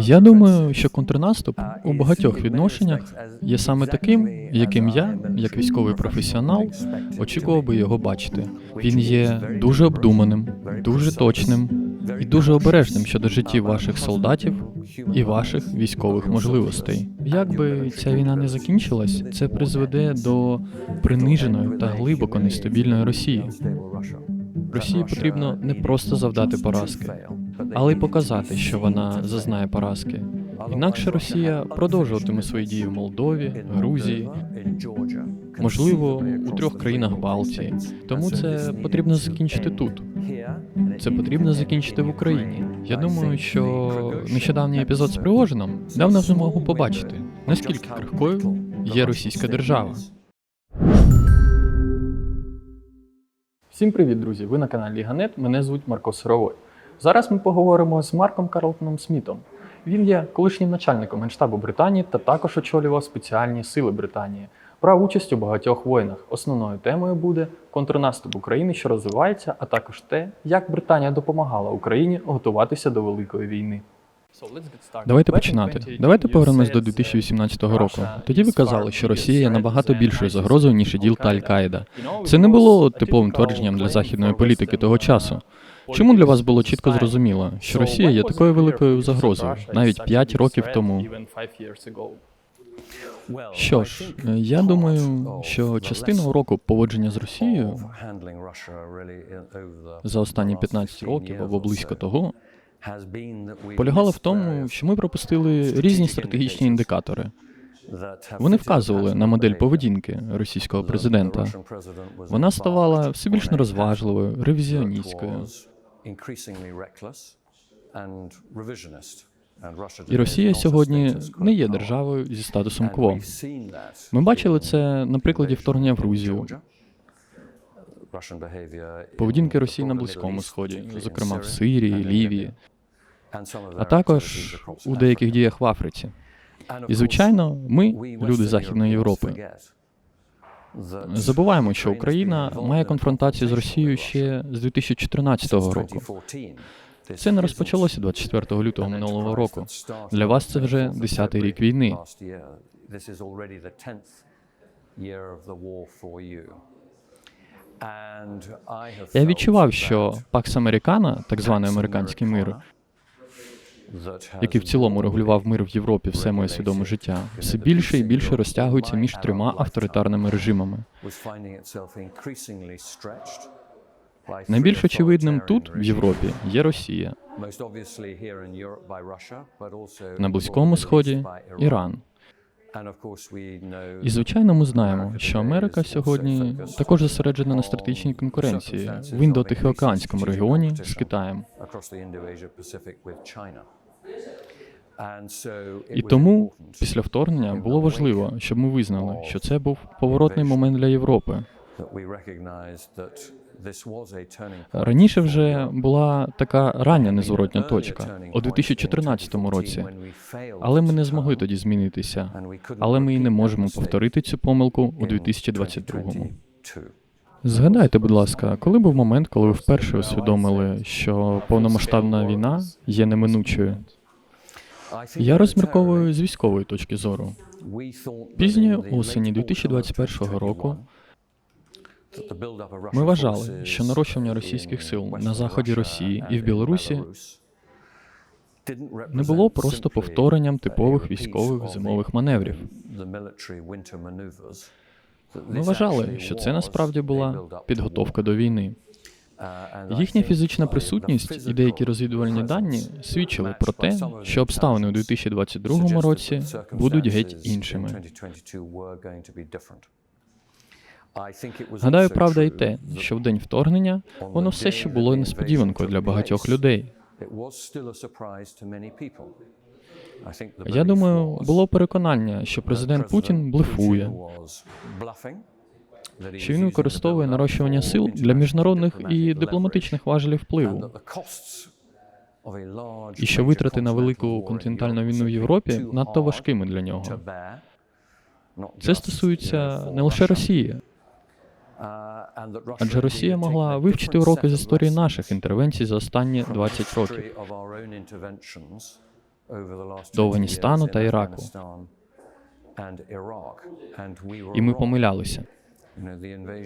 Я думаю, що контрнаступ у багатьох відношеннях є саме таким, яким я, як військовий професіонал, очікував би його бачити. Він є дуже обдуманим, дуже точним і дуже обережним щодо життів ваших солдатів і ваших військових можливостей. Як би ця війна не закінчилась, це призведе до приниженої та глибоко нестабільної Росії. Росії потрібно не просто завдати поразки, але й показати, що вона зазнає поразки. Інакше Росія продовжуватиме свої дії в Молдові, Грузії, можливо, у трьох країнах Балтії. Тому це потрібно закінчити тут. Це потрібно закінчити в Україні. Я думаю, що нещодавній епізод з Пригожином дав нам змогу побачити, наскільки крихкою є російська держава. Всім привіт, друзі! Ви на каналі Ганет. Мене звуть Марко Сировой. Зараз ми поговоримо з Марком Карлтоном Смітом. Він є колишнім начальником Генштабу Британії та також очолював спеціальні сили Британії. Брав участь у багатьох воїнах. Основною темою буде контрнаступ України, що розвивається, а також те, як Британія допомагала Україні готуватися до великої війни. Давайте починати. Давайте повернемось до 2018 року. Тоді ви казали, що Росія є набагато більшою загрозою, ніж іділ та Аль-Каїда. Це не було типовим твердженням для західної політики того часу. Чому для вас було чітко зрозуміло, що Росія є такою великою загрозою навіть 5 років тому? Що ж, е, я думаю, що частина уроку поводження з Росією за останні 15 років або близько того полягала в тому, що ми пропустили різні стратегічні індикатори. Вони вказували на модель поведінки російського президента. Вона ставала все більш нерозважливою, ревізіоністською. І Росія сьогодні не є державою зі статусом КВО. Ми бачили це на прикладі вторгнення в Грузію, поведінки Росії на Близькому Сході, зокрема в Сирії, Лівії, а також у деяких діях в Африці. І звичайно, ми, люди Західної Європи, забуваємо, що Україна має конфронтацію з Росією ще з 2014 року. Це не розпочалося 24 лютого минулого року. Для вас це вже 10-й рік війни. Я відчував, що Пакс Американа, так званий американський мир, який в цілому регулював мир в Європі все моє свідоме життя, все більше і більше розтягується між трьома авторитарними режимами. Найбільш очевидним тут, в Європі, є Росія, на Близькому Сході Іран. І звичайно, ми знаємо, що Америка сьогодні також зосереджена на стратегічній конкуренції в індотихоокеанському регіоні з Китаєм. І тому після вторгнення було важливо, щоб ми визнали, що це був поворотний момент для Європи. Раніше вже була така рання незворотня точка у 2014 році, але ми не змогли тоді змінитися. Але ми і не можемо повторити цю помилку у 2022-му. Згадайте, будь ласка, коли був момент, коли ви вперше усвідомили, що повномасштабна війна є неминучою? Я розмірковую з військової точки зору. Пізньої осені 2021 року ми вважали, що нарощування російських сил на заході Росії і в Білорусі не було просто повторенням типових військових зимових маневрів. Ми вважали, що це насправді була підготовка до війни. Їхня фізична присутність і деякі розвідувальні дані свідчили про те, що обставини у 2022 році будуть геть іншими. Гадаю, правда і те, що в день вторгнення воно все ще було несподіванкою для багатьох людей. Я думаю, було переконання, що президент Путін блефує, що він використовує нарощування сил для міжнародних і дипломатичних важелів впливу. І що витрати на велику континентальну війну в Європі надто важкими для нього. Це стосується не лише Росії, адже Росія могла вивчити уроки з історії наших інтервенцій за останні 20 років. до Афганістану та Іраку. І ми помилялися.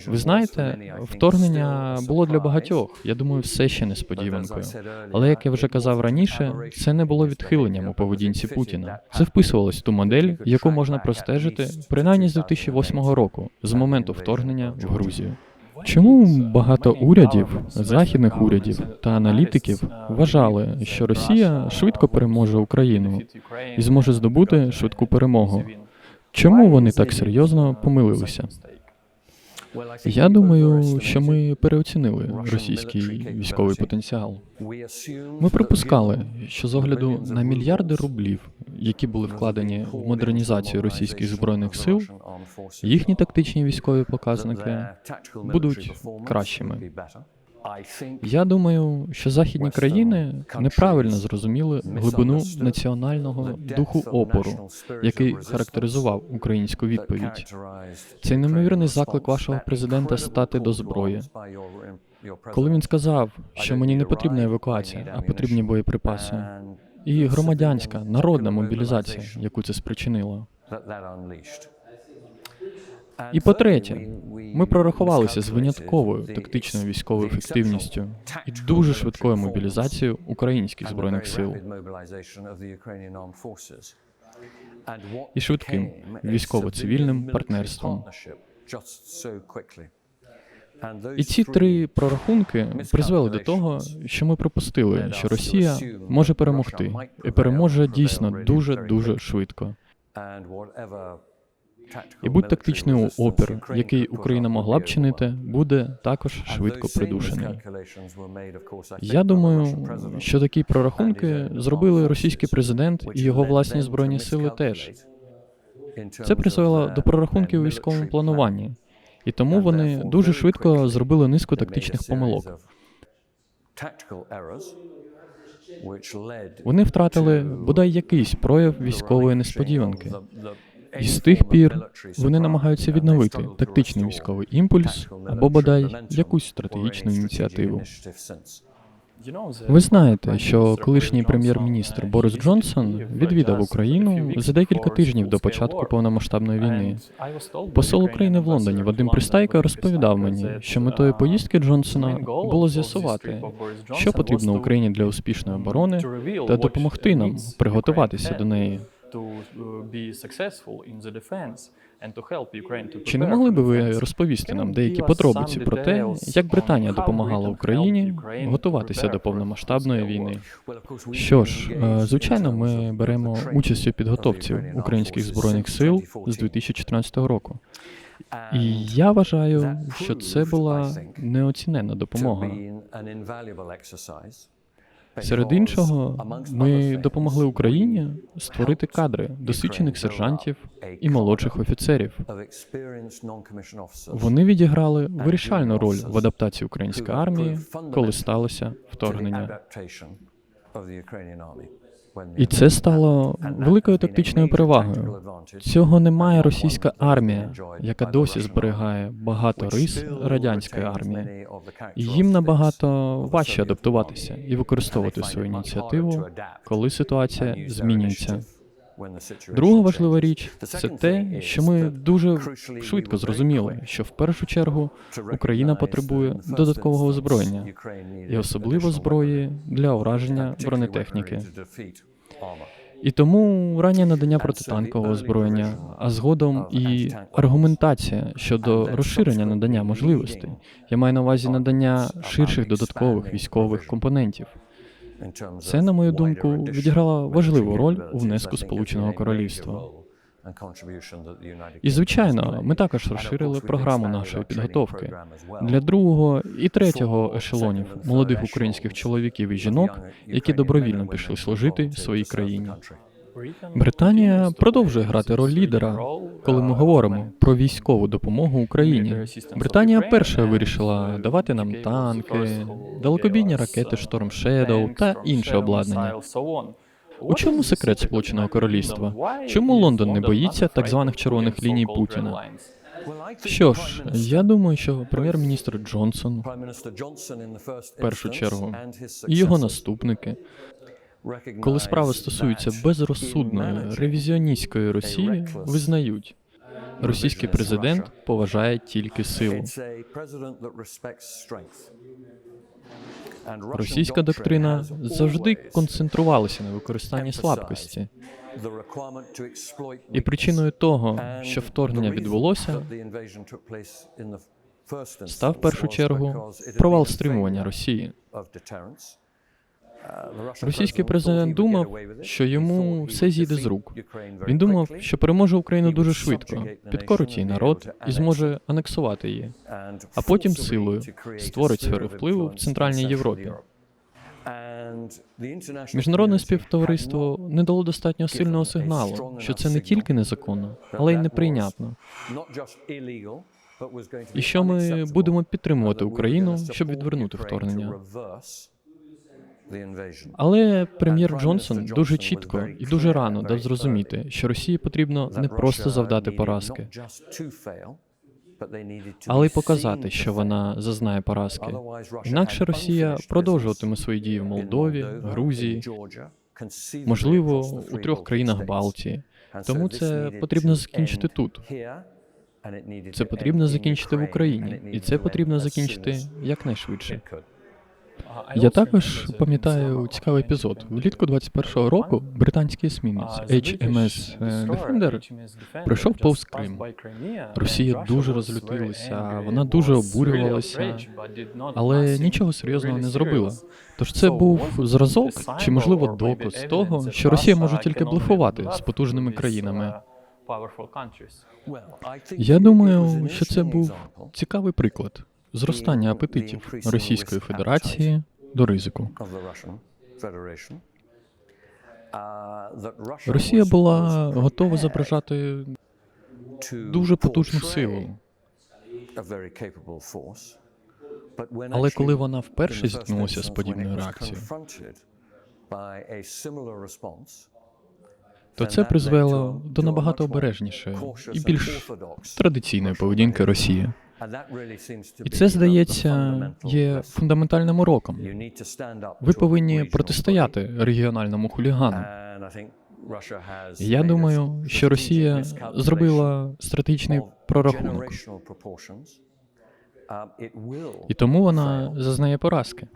Ви знаєте, вторгнення було для багатьох. Я думаю, все ще несподіванкою. Але як я вже казав раніше, це не було відхиленням у поведінці Путіна. Це вписувалось в ту модель, яку можна простежити принаймні з 2008 року, з моменту вторгнення в Грузію. Чому багато урядів, західних урядів та аналітиків вважали, що Росія швидко переможе Україну і зможе здобути швидку перемогу? Чому вони так серйозно помилилися? Я думаю, що ми переоцінили російський військовий потенціал. Ми припускали, що з огляду на мільярди рублів, які були вкладені в модернізацію російських збройних сил, їхні тактичні військові показники будуть кращими. Я думаю, що західні країни неправильно зрозуміли глибину національного духу опору, який характеризував українську відповідь. Цей неймовірний заклик вашого президента стати до зброї. Коли він сказав, що мені не потрібна евакуація, а потрібні боєприпаси, і громадянська народна мобілізація, яку це спричинило. І по-третє, ми прорахувалися з винятковою тактичною військовою ефективністю і дуже швидкою мобілізацією українських збройних сил і швидким військово-цивільним партнерством. І ці три прорахунки призвели до того, що ми припустили, що Росія може перемогти і переможе дійсно дуже дуже швидко. І будь тактичний опір, який Україна могла б чинити, буде також швидко придушений. Я думаю, що такі прорахунки зробили російський президент і його власні збройні сили теж. Це призвело до прорахунків у військовому плануванні, і тому вони дуже швидко зробили низку тактичних помилок. Вони втратили бодай якийсь прояв військової несподіванки. І з тих пір вони намагаються відновити тактичний військовий імпульс або бодай якусь стратегічну ініціативу. Ви знаєте, що колишній прем'єр-міністр Борис Джонсон відвідав Україну за декілька тижнів до початку повномасштабної війни. Посол України в Лондоні Вадим Пристайко розповідав мені, що метою поїздки Джонсона було з'ясувати, що потрібно Україні для успішної оборони та допомогти нам приготуватися до неї. Чи не могли би ви розповісти нам деякі подробиці про те, як Британія допомагала Україні готуватися до повномасштабної війни? Що ж, е, звичайно, ми беремо участь у підготовці українських збройних сил з 2014 року. І я вважаю, що це була неоцінена допомога. Серед іншого, ми допомогли Україні створити кадри досвідчених сержантів і молодших офіцерів. Вони відіграли вирішальну роль в адаптації української армії, коли сталося вторгнення. І це стало великою тактичною перевагою. Цього не має російська армія, яка досі зберігає багато рис радянської армії. І їм набагато важче адаптуватися і використовувати свою ініціативу, коли ситуація змінюється. Друга важлива річ це те, що ми дуже швидко зрозуміли, що в першу чергу Україна потребує додаткового озброєння і особливо зброї для ураження бронетехніки. І тому раннє надання протитанкового озброєння, а згодом і аргументація щодо розширення надання можливостей. Я маю на увазі надання ширших додаткових військових компонентів. Це, на мою думку, відіграло важливу роль у внеску Сполученого Королівства. І звичайно, ми також розширили програму нашої підготовки для другого і третього ешелонів молодих українських чоловіків і жінок, які добровільно пішли служити своїй країні. Британія продовжує грати роль лідера, коли ми говоримо про військову допомогу Україні. Британія перша вирішила давати нам танки, далекобійні ракети Storm Shadow та інше обладнання. У чому секрет Сполученого Королівства? Чому Лондон не боїться так званих червоних ліній Путіна? Що ж, я думаю, що прем'єр-міністр Джонсон в першу чергу і його наступники Коли справа стосується безрозсудної ревізіоністської Росії, визнають, російський президент поважає тільки силу. Російська доктрина завжди концентрувалася на використанні слабкості. І причиною того, що вторгнення відбулося, став в першу чергу провал стримування Росії. Російський президент думав, що йому все зійде з рук. Він думав, що переможе Україну дуже швидко, підкорить її народ і зможе анексувати її, а потім силою створить сферу впливу в Центральній Європі. Міжнародне співтовариство не дало достатньо сильного сигналу, що це не тільки незаконно, але й неприйнятно. І що ми будемо підтримувати Україну, щоб відвернути вторгнення. Але прем'єр Джонсон дуже чітко і дуже рано дав зрозуміти, що Росії потрібно не просто завдати поразки, але й показати, що вона зазнає поразки. Інакше Росія продовжуватиме свої дії в Молдові, Грузії, можливо, у трьох країнах Балтії. Тому це потрібно закінчити тут. Це потрібно закінчити в Україні, і це потрібно закінчити якнайшвидше. Я також пам'ятаю цікавий епізод. Влітку 21-го року британський есмінець HMS Defender пройшов повз Крим. Росія дуже розлютилася, вона дуже обурювалася, але нічого серйозного не зробила. Тож це був зразок чи, можливо, доказ того, що Росія може тільки блефувати з потужними країнами. Я думаю, що це був цікавий приклад зростання апетитів Російської Федерації до ризику. Росія була готова зображати дуже потужну силу. Але коли вона вперше зіткнулася з подібною реакцією, то це призвело до набагато обережнішої і більш традиційної поведінки Росії. І це, здається, є фундаментальним уроком. Ви повинні протистояти регіональному хулігану. Я думаю, що Росія зробила стратегічний прорахунок, і тому вона зазнає поразки.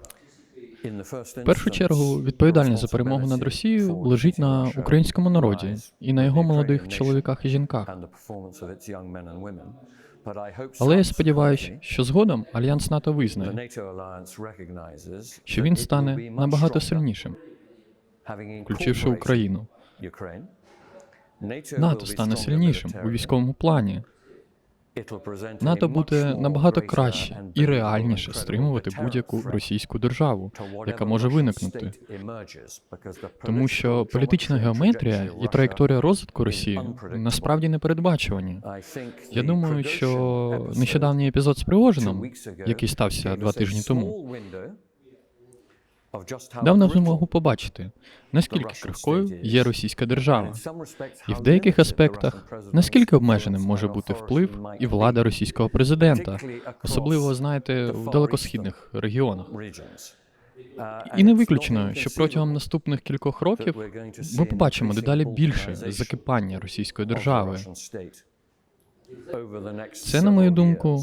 В першу чергу відповідальність за перемогу над Росією лежить на українському народі і на його молодих чоловіках і жінках. Але я сподіваюся, що згодом альянс НАТО визнає, що він стане набагато сильнішим, включивши Україну. НАТО стане сильнішим у військовому плані. НАТО буде набагато краще і реальніше стримувати будь-яку російську державу, яка може виникнути. Тому що політична геометрія і траєкторія розвитку Росії насправді не передбачувані. Я думаю, що нещодавній епізод з Пригожином, який стався два тижні тому, дав нам змогу побачити, наскільки крихкою є російська держава, і в деяких аспектах наскільки обмеженим може бути вплив і влада російського президента, особливо знаєте в далекосхідних регіонах. І не виключено, що протягом наступних кількох років ми побачимо дедалі більше закипання російської держави. Це, на мою думку,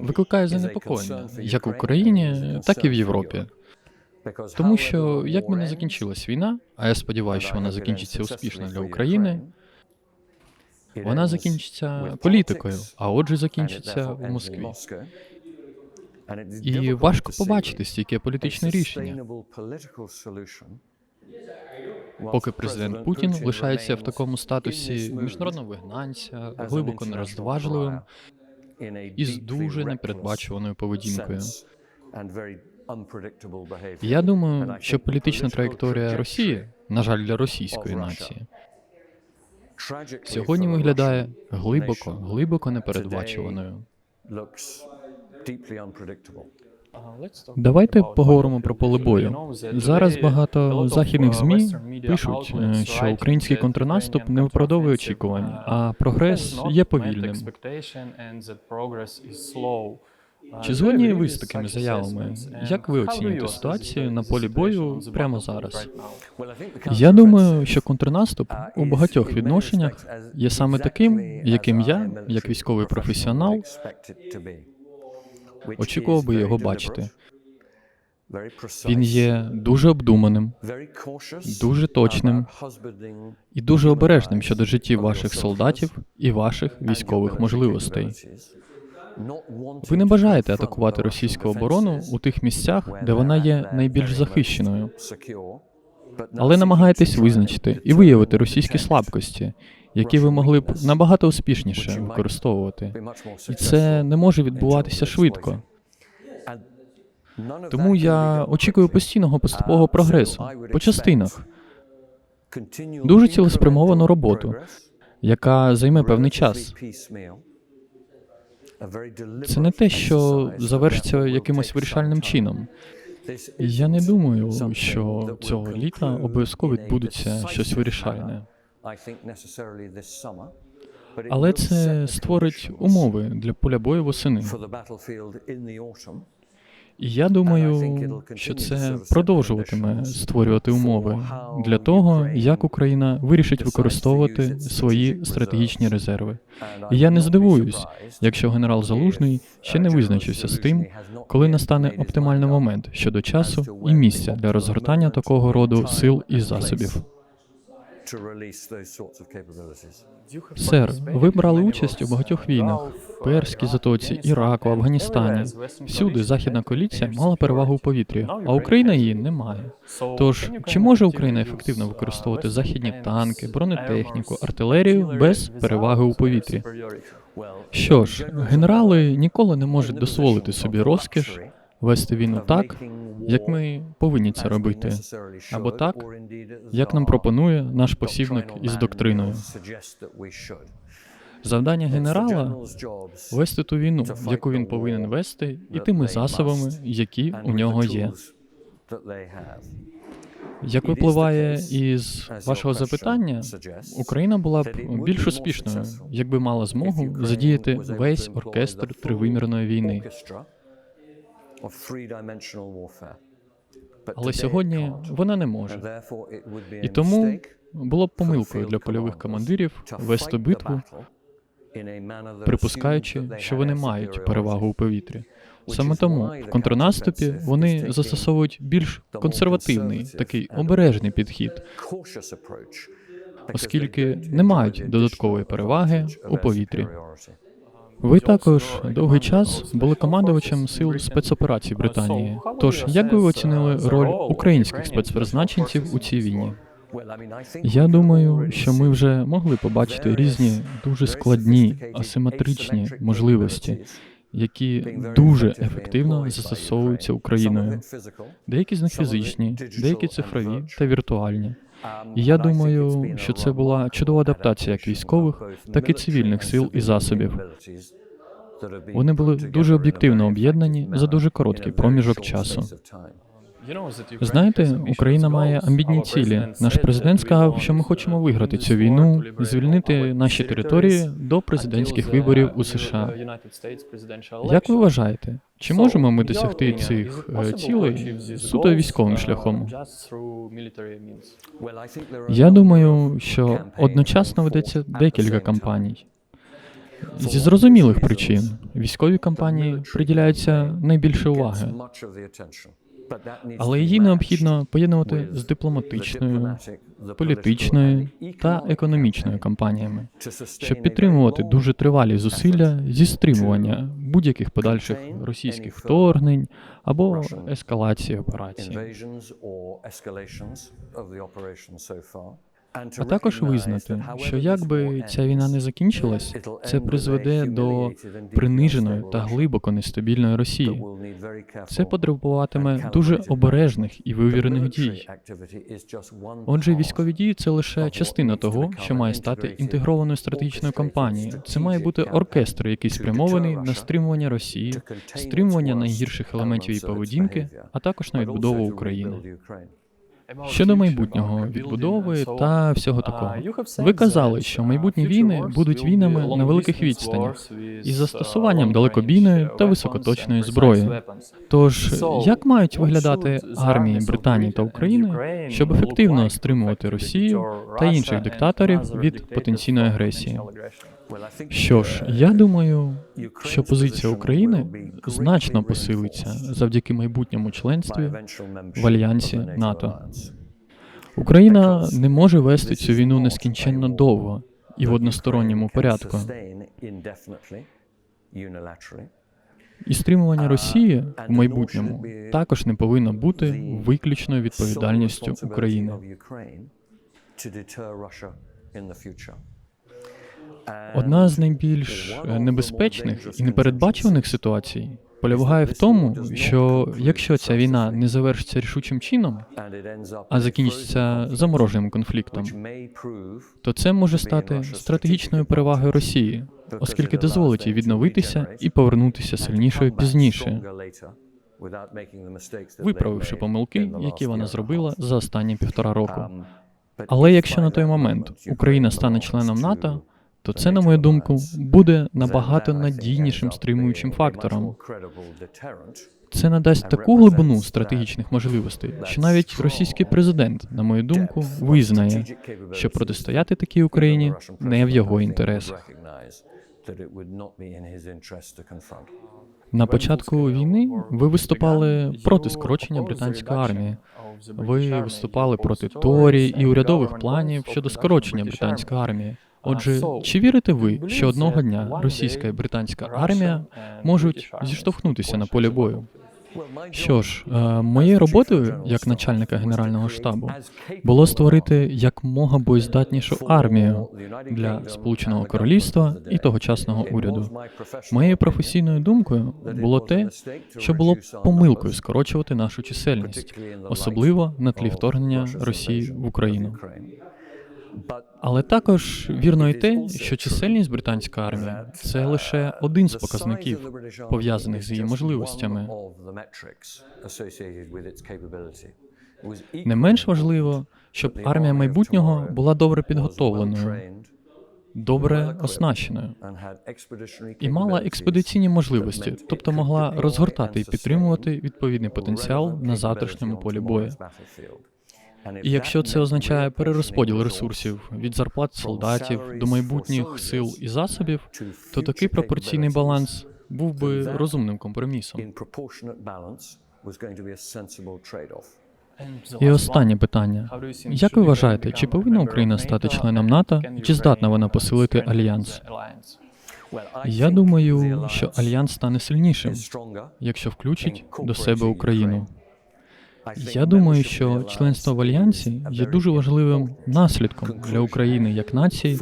викликає занепокоєння як в Україні, так і в Європі. Тому що як би не закінчилась війна, а я сподіваюся, що вона закінчиться успішно для України. Вона закінчиться політикою, а отже, закінчиться в Москві. І важко побачити стільки політичне рішення. Поки президент Путін лишається в такому статусі міжнародного вигнанця, глибоко нерозважливим і з дуже непередбачуваною поведінкою. Я думаю, що політична траєкторія Росії, на жаль, для російської нації, сьогодні виглядає глибоко, глибоко непередбачуваною. Давайте поговоримо про поле бою. Зараз багато західних змі пишуть, е, що український контрнаступ не виправдовує очікувань, а прогрес є повільним. Чи згодні ви з такими заявами? Як ви оцінюєте ситуацію на полі бою прямо зараз? Я думаю, що контрнаступ у багатьох відношеннях є саме таким, яким я, як військовий професіонал, очікував би його бачити. Він є дуже обдуманим дуже точним і дуже обережним щодо життів ваших солдатів і ваших військових можливостей. Ви не бажаєте атакувати російську оборону у тих місцях, де вона є найбільш захищеною, але намагаєтесь визначити і виявити російські слабкості, які ви могли б набагато успішніше використовувати. І це не може відбуватися швидко. Тому я очікую постійного поступового прогресу по частинах, дуже цілеспрямовану роботу, яка займе певний час. Це не те, що завершиться якимось вирішальним чином. Я не думаю, що цього літа обов'язково відбудеться щось вирішальне. Але це створить умови для поля бою восени. І я думаю, що це продовжуватиме створювати умови для того, як Україна вирішить використовувати свої стратегічні резерви. І я не здивуюсь, якщо генерал Залужний ще не визначився з тим, коли настане оптимальний момент щодо часу і місця для розгортання такого роду сил і засобів. Сер, ви брали участь у багатьох війнах в Перській затоці, Іраку, Афганістані. Всюди західна коаліція мала перевагу у повітрі, а Україна її не має. Тож чи може Україна ефективно використовувати західні танки, бронетехніку, артилерію без переваги у повітрі? Що ж, генерали ніколи не можуть дозволити собі розкіш вести війну так, як ми повинні це робити, або так, як нам пропонує наш посібник із доктриною. Завдання генерала вести ту війну, яку він повинен вести, і тими засобами, які у нього є. Як випливає із вашого запитання, Україна була б більш успішною, якби мала змогу задіяти весь оркестр тривимірної війни. Але сьогодні вона не може. І тому було б помилкою для польових командирів вести битву, припускаючи, що вони мають перевагу у повітрі. Саме тому в контрнаступі вони застосовують більш консервативний, такий обережний підхід, оскільки не мають додаткової переваги у повітрі. Ви також довгий час були командувачем сил спецоперацій Британії. Тож як би ви оцінили роль українських спецпризначенців у цій війні? Я думаю, що ми вже могли побачити різні дуже складні асиметричні можливості, які дуже ефективно застосовуються Україною. Деякі з них фізичні, деякі цифрові та віртуальні. І я думаю, що це була чудова адаптація як військових, так і цивільних сил і засобів. Вони були дуже об'єктивно об'єднані за дуже короткий проміжок часу. Знаєте, Україна має амбітні цілі. Наш президент сказав, що ми хочемо виграти цю війну, звільнити наші території до президентських виборів у США. Як ви вважаєте, чи можемо ми досягти цих е, цілей суто військовим шляхом? Я думаю, що одночасно ведеться декілька кампаній. Зі зрозумілих причин військові кампанії приділяються найбільше уваги, але її необхідно поєднувати з дипломатичною, політичною та економічною кампаніями, щоб підтримувати дуже тривалі зусилля зі стримування будь-яких подальших російських вторгнень або ескалації операцій. А також визнати, що якби ця війна не закінчилась, це призведе до приниженої та глибоко нестабільної Росії. Це потребуватиме дуже обережних і вивірених дій. Отже, військові дії це лише частина того, що має стати інтегрованою стратегічною кампанією. Це має бути оркестр, який спрямований на стримування Росії, стримування найгірших елементів її поведінки, а також на відбудову України. Щодо майбутнього відбудови та всього такого, ви казали, що майбутні війни будуть війнами на великих відстанях із застосуванням далекобійної та високоточної зброї. Тож як мають виглядати армії Британії та України, щоб ефективно стримувати Росію та інших диктаторів від потенційної агресії? Що ж, я думаю, що позиція України значно посилиться завдяки майбутньому членстві в альянсі НАТО. Україна не може вести цю війну нескінченно довго і в односторонньому порядку. І стримування Росії в майбутньому також не повинно бути виключною відповідальністю України. Одна з найбільш е, небезпечних і непередбачуваних ситуацій полягає в тому, що якщо ця війна не завершиться рішучим чином, а закінчиться замороженим конфліктом, то це може стати стратегічною перевагою Росії, оскільки дозволить їй відновитися і повернутися сильнішою пізніше, виправивши помилки, які вона зробила за останні півтора року. Але якщо на той момент Україна стане членом НАТО, то це, на мою думку, буде набагато надійнішим стримуючим фактором. Це надасть таку глибину стратегічних можливостей, що навіть російський президент, на мою думку, визнає, що протистояти такій Україні не в його інтересах. На початку війни ви виступали проти скорочення британської армії. Ви виступали проти Торі і урядових планів щодо скорочення британської армії. Отже, чи вірите ви, що одного дня російська і британська армія можуть зіштовхнутися на полі бою? Що ж, е, моєю роботою як начальника генерального штабу було створити якмога боєздатнішу армію для Сполученого Королівства і тогочасного уряду. Моєю професійною думкою було те, що було б помилкою скорочувати нашу чисельність, особливо на тлі вторгнення Росії в Україну. Але також вірно і те, що чисельність британської армії це лише один з показників, пов'язаних з її можливостями. Не менш важливо, щоб армія майбутнього була добре підготовленою, добре оснащеною і мала експедиційні можливості, тобто могла розгортати і підтримувати відповідний потенціал на завтрашньому полі бою. І якщо це означає перерозподіл ресурсів від зарплат солдатів до майбутніх сил і засобів, то такий пропорційний баланс був би розумним компромісом. І останнє питання: як ви вважаєте, чи повинна Україна стати членом НАТО, чи здатна вона посилити альянс? Я думаю, що альянс стане сильнішим, якщо включить до себе Україну. Я думаю, що членство в альянсі є дуже важливим наслідком для України як нації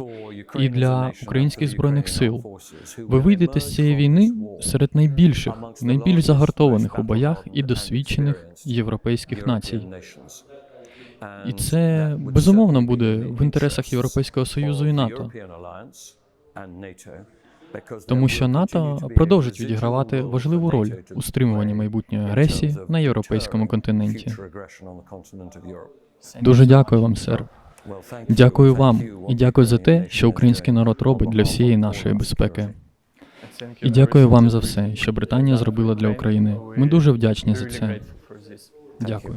і для українських збройних сил. Ви вийдете з цієї війни серед найбільших, найбільш загартованих у боях і досвідчених європейських націй. І це безумовно буде в інтересах Європейського союзу і НАТО. Тому що НАТО продовжить відігравати важливу роль у стримуванні майбутньої агресії на європейському континенті. Дуже дякую вам, сер. Дякую вам і дякую за те, що український народ робить для всієї нашої безпеки. І дякую вам за все, що Британія зробила для України. Ми дуже вдячні за це. Дякую.